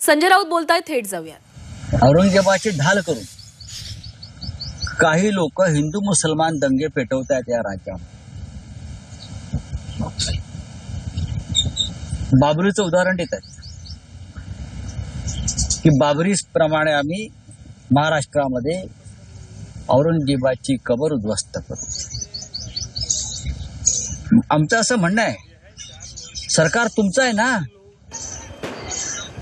संजय राऊत बोलताय थेट जाऊयात. औरंगजेबाची ढाल करून काही लोक हिंदू मुसलमान दंगे पेटवतात या राज्यात बाबरीचं उदाहरण देत आहेत. की बाबरी प्रमाणे आम्ही महाराष्ट्रामध्ये औरंगजेबाची कबर उद्ध्वस्त करू. आमचं असं म्हणणं आहे सरकार तुमचं आहे ना?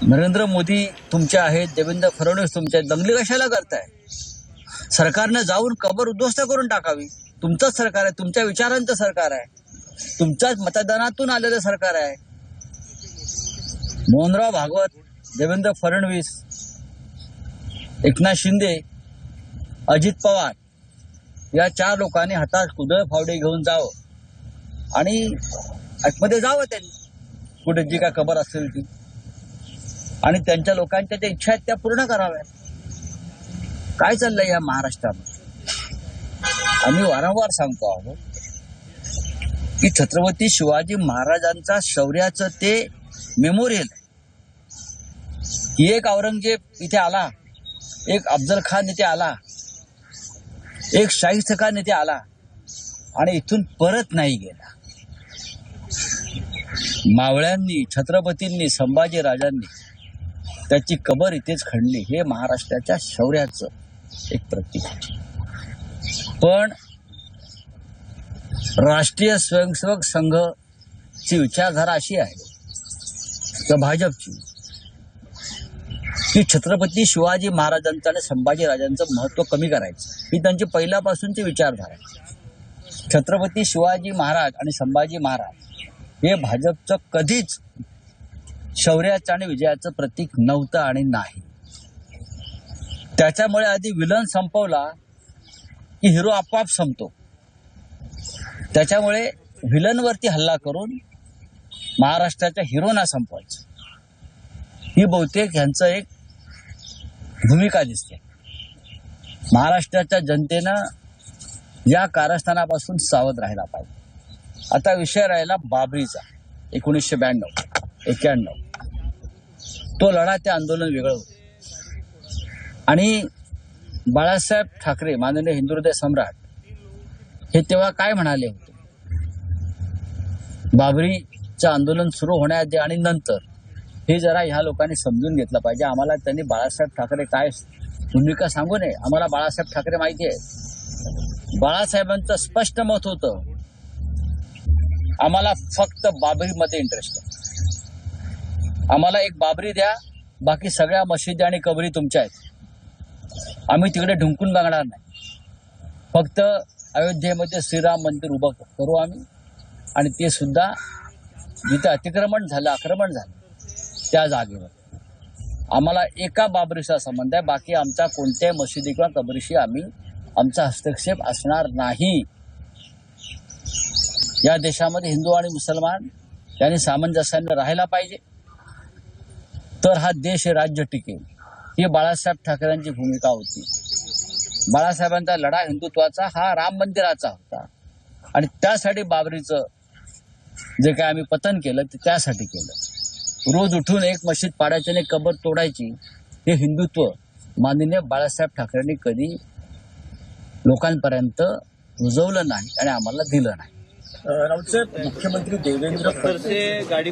नरेंद्र मोदी तुमचे आहेत देवेंद्र फडणवीस तुमचे आहेत दंगली कशाला करताय? सरकारनं जाऊन कबर उद्ध्वस्त करून टाकावी. तुमचंच सरकार आहे तुमच्या विचारांचं सरकार आहे. तुमच्याच मतदानातून आलेलं सरकार आहे. मोहनराव भागवत देवेंद्र फडणवीस एकनाथ शिंदे अजित पवार या चार लोकांनी हातात कुदळ फावडे घेऊन जावं. आणि आतमध्ये जावं त्यांनी. कुठे जी काय खबर असेल ती. आणि त्यांच्या लोकांच्या ज्या इच्छा आहेत त्या पूर्ण कराव्यात. काय चाललंय या महाराष्ट्रामध्ये? आम्ही वारंवार सांगतो आहोत की छत्रपती शिवाजी महाराजांचा शौर्याचं ते मेमोरियल एक औरंगजेब इथे आला एक अफजल खान इथे आला एक शाहिस्त खान इथे आला आणि इथून परत नाही गेला. मावळ्यांनी छत्रपतींनी संभाजी राजांनी त्याची कबर इथेच खणली. हे महाराष्ट्राच्या शौर्याचं एक प्रतीक आहे. पण राष्ट्रीय स्वयंसेवक संघची विचारधारा अशी आहे किंवा भाजपची की छत्रपती शिवाजी महाराजांचं आणि संभाजी राजांचं महत्त्व कमी करायचं. ही त्यांची पहिल्यापासूनची विचारधारा आहे. छत्रपती शिवाजी महाराज आणि संभाजी महाराज हे भाजपचं कधीच शौर्याचं आणि विजयाचं प्रतीक नव्हतं आणि नाही. त्याच्यामुळे आधी विलन संपवला की हिरो आपोआप संपतो. त्याच्यामुळे विलनवरती हल्ला करून महाराष्ट्राच्या हिरोना संपवायचं. ही बहुतेक ह्यांचं एक भूमिका दिसते. महाराष्ट्राच्या जनतेनं या कारस्थानापासून सावध राहायला पाहिजे. आता विषय राहिला बाबरीचा एकोणीसशे ब्याण्णव एक्क्याण्णव तो लढा ते आंदोलन वेगळं होतं. आणि बाळासाहेब ठाकरे माननीय हिंदुहृदय सम्राट हे तेव्हा काय म्हणाले होते? बाबरीचं आंदोलन सुरू होण्याआधी आणि नंतर हे जरा ह्या लोकांनी समजून घेतलं पाहिजे. आम्हाला त्यांनी बाळासाहेब ठाकरे काय भूमिका सांगू नये? आम्हाला बाळासाहेब ठाकरे माहिती आहे बाळासाहेबांचं स्पष्ट मत होतं आम्हाला फक्त बाबरीमध्ये इंटरेस्ट आहे. आम्हाला एक बाबरी द्या. बाकी सगळ्या मशिदी आणि कबरी तुमच्या आहेत. आम्ही तिकडे ढुंकून बघणार नाही. फक्त अयोध्येमध्ये श्रीराम मंदिर उभं करू आम्ही. आणि ते सुद्धा जिथे अतिक्रमण झालं आक्रमण झालं त्या जागेवर. आम्हाला एका बाबरीचा संबंध आहे. बाकी आमचा कोणत्याही मशिदी किंवा कबरीशी आम्ही आमचा हस्तक्षेप असणार नाही. या देशामध्ये हिंदू आणि मुसलमान यांनी सामंजस्याने राहायला पाहिजे. तर हा देश राज्य टिकेल. ही बाळासाहेब ठाकरेंची भूमिका होती. बाळासाहेबांचा लढा हिंदुत्वाचा हा राम मंदिराचा होता. आणि त्यासाठी बाबरीचं जे काय आम्ही पतन केलं ते त्यासाठी केलं. रोज उठून एक मशीद पाडायची आणि कबर तोडायची हे हिंदुत्व माननीय बाळासाहेब ठाकरेंनी कधी लोकांपर्यंत रुजवलं नाही आणि आम्हाला दिलं नाही. मुख्यमंत्री देवेंद्र फडणवीस से गाड़ी